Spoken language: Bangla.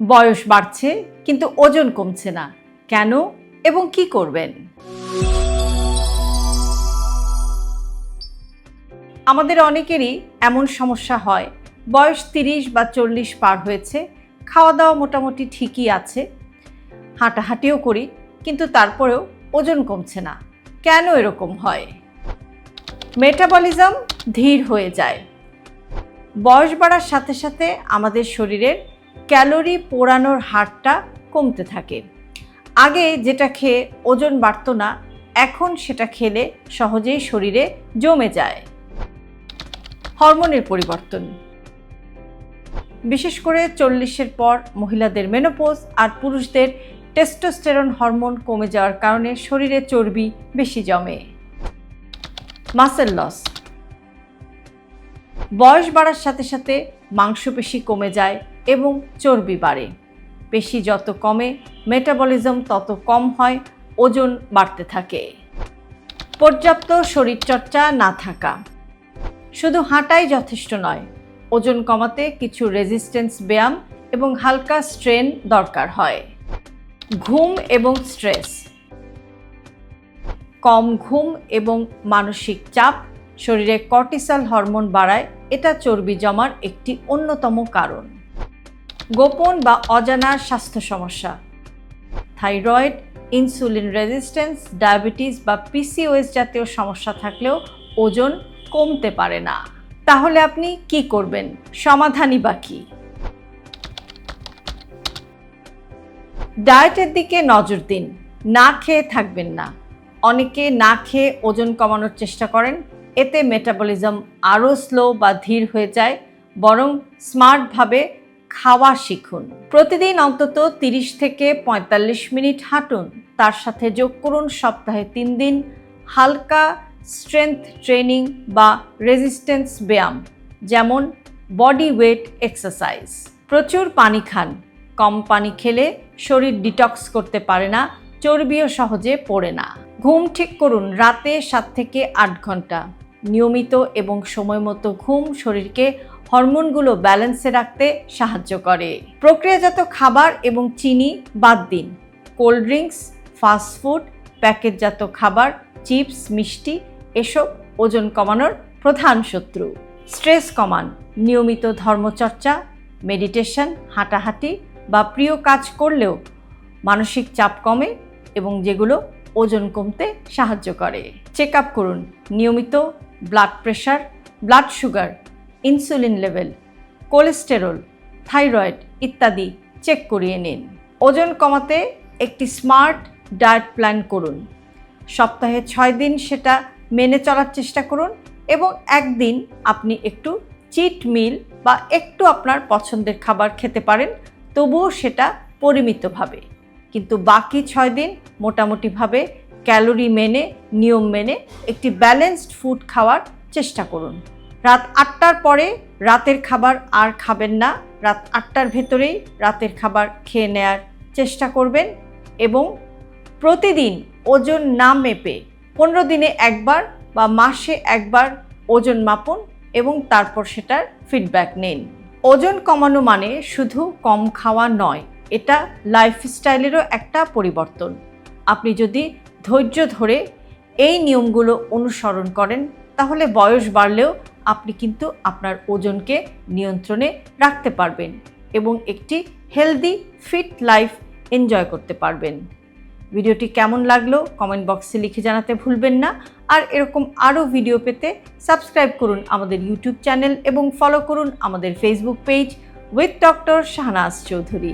বয়স বাড়ছে, কিন্তু ওজন কমছে না। কেন এবং কি করবেন? আমাদের অনেকেরই এমন সমস্যা হয়। বয়স তিরিশ বা চল্লিশ পার হয়েছে খাওয়া দাওয়া মোটামুটি ঠিকই আছে। হাঁটাহাঁটিও করি, কিন্তু তারপরেও ওজন কমছে না। কেন এরকম হয়? মেটাবলিজম ধীর হয়ে যায়। বয়স বাড়ার সাথে সাথে আমাদের শরীরের ক্যালোরি পোড়ানোর হারটা কমতে থাকে। আগে যেটা খেয়ে ওজন বাড়তো না, এখন সেটা খেলে সহজেই শরীরে জমে যায়। হরমোনের পরিবর্তন। বিশেষ করে চল্লিশের পর মহিলাদের মেনোপোজ আর পুরুষদের টেস্টোস্টেরন হরমোন কমে যাওয়ার কারণে শরীরে চর্বি বেশি জমে। Muscle loss. বয়স বাড়ার সাথে সাথে মাংসপেশি কমে যায় এবং চর্বি বাড়ে। পেশি যত কমে, মেটাবলিজম তত কম হয়, ওজন বাড়তে থাকে। পর্যাপ্ত শরীরচর্চা না থাকা। শুধু হাঁটাই যথেষ্ট নয়, ওজন কমাতে কিছু রেজিস্ট্যান্স ব্যায়াম এবং হালকা স্ট্রেন দরকার হয়। ঘুম এবং স্ট্রেস কম ঘুম এবং মানসিক চাপ শরীরে কর্টিসল হরমোন বাড়ায়, এটা চর্বি জমার একটি অন্যতম কারণ। গোপন বা অজানা স্বাস্থ্য সমস্যা। থাইরয়েড, ইনসুলিন রেজিস্ট্যান্স, ডায়াবেটিস বা পিসিওএস জাতীয় সমস্যা থাকলেও ওজন কমতে পারে না। তাহলে আপনি কি করবেন? সমাধানই বা কী? ডায়েটের দিকে নজর দিন। না খেয়ে থাকবেন না। অনেকে না খেয়ে ওজন কমানোর চেষ্টা করেন এতে মেটাবলিজম আরও স্লো বা ধীর হয়ে যায়, বরং স্মার্টভাবে খাওয়া শিখুন। প্রতিদিন অন্তত তিরিশ থেকে পঁয়তাল্লিশ মিনিট হাঁটুন। তার সাথে যোগ করুন সপ্তাহে তিন দিন হালকা স্ট্রেংথ ট্রেনিং বা রেজিস্ট্যান্স ব্যায়াম, যেমন বডি ওয়েট এক্সারসাইজ প্রচুর পানি খান। কম পানি খেলে শরীর ডিটক্স করতে পারে না, চর্বিও সহজে পড়ে না। ঘুম ঠিক করুন রাতে সাত থেকে আট ঘণ্টা। নিয়মিত এবং সময় মতো ঘুম শরীরকে হরমোনগুলো ব্যালেন্সে রাখতে সাহায্য করে। প্রক্রিয়াজাত খাবার এবং চিনি বাদ দিন। কোল্ড ড্রিঙ্কস ফাস্টফুড প্যাকেটজাত খাবার, চিপস, মিষ্টি এসব ওজন কমানোর প্রধান শত্রু। স্ট্রেস কমান। নিয়মিত ধর্মচর্চা, মেডিটেশন, হাঁটাহাঁটি বা প্রিয় কাজ করলেও মানসিক চাপ কমে এবং যেগুলো ওজন কমতে সাহায্য করে। চেক আপ করুন। নিয়মিত blood pressure blood sugar insulin level cholesterol thyroid ইত্যাদি চেক করিয়ে নিন। ওজন কমাতে একটি স্মার্ট ডায়েট প্ল্যান করুন। সপ্তাহে ছয় দিন সেটা মেনে চলার চেষ্টা করুন এবং একদিন আপনি একটু চিট মিল বা একটু আপনার পছন্দের খাবার খেতে পারেন, তবুও সেটা পরিমিতভাবে। কিন্তু বাকি ছয় দিন মোটামুটিভাবে ক্যালোরি মেনে, নিয়ম মেনে একটি ব্যালেন্সড ফুড খাওয়ার চেষ্টা করুন। রাত আটটার পরে রাতের খাবার আর খাবেন না। রাত আটটার ভেতরেই রাতের খাবার খেয়ে নেয়ার চেষ্টা করবেন এবং প্রতিদিন ওজন না মেপে পনেরো দিনে একবার বা মাসে একবার ওজন মাপুন এবং তারপর সেটার ফিডব্যাক নিন। ওজন কমানো মানে শুধু কম খাওয়া নয়, এটা লাইফস্টাইলেরও একটা পরিবর্তন। আপনি যদি ধৈর্য ধরে এই নিয়মগুলো অনুসরণ করেন, তাহলে বয়স বাড়লেও আপনি কিন্তু আপনার ওজনকে নিয়ন্ত্রণে রাখতে পারবেন এবং একটি হেলদি ফিট লাইফ এনজয় করতে পারবেন। ভিডিওটি কেমন লাগল কমেন্ট বক্সে লিখে জানাতে ভুলবেন না। আর এরকম আরও ভিডিও পেতে সাবস্ক্রাইব করুন আমাদের ইউটিউব চ্যানেল এবং ফলো করুন আমাদের Facebook page with doctor Shahnaz Chowdhury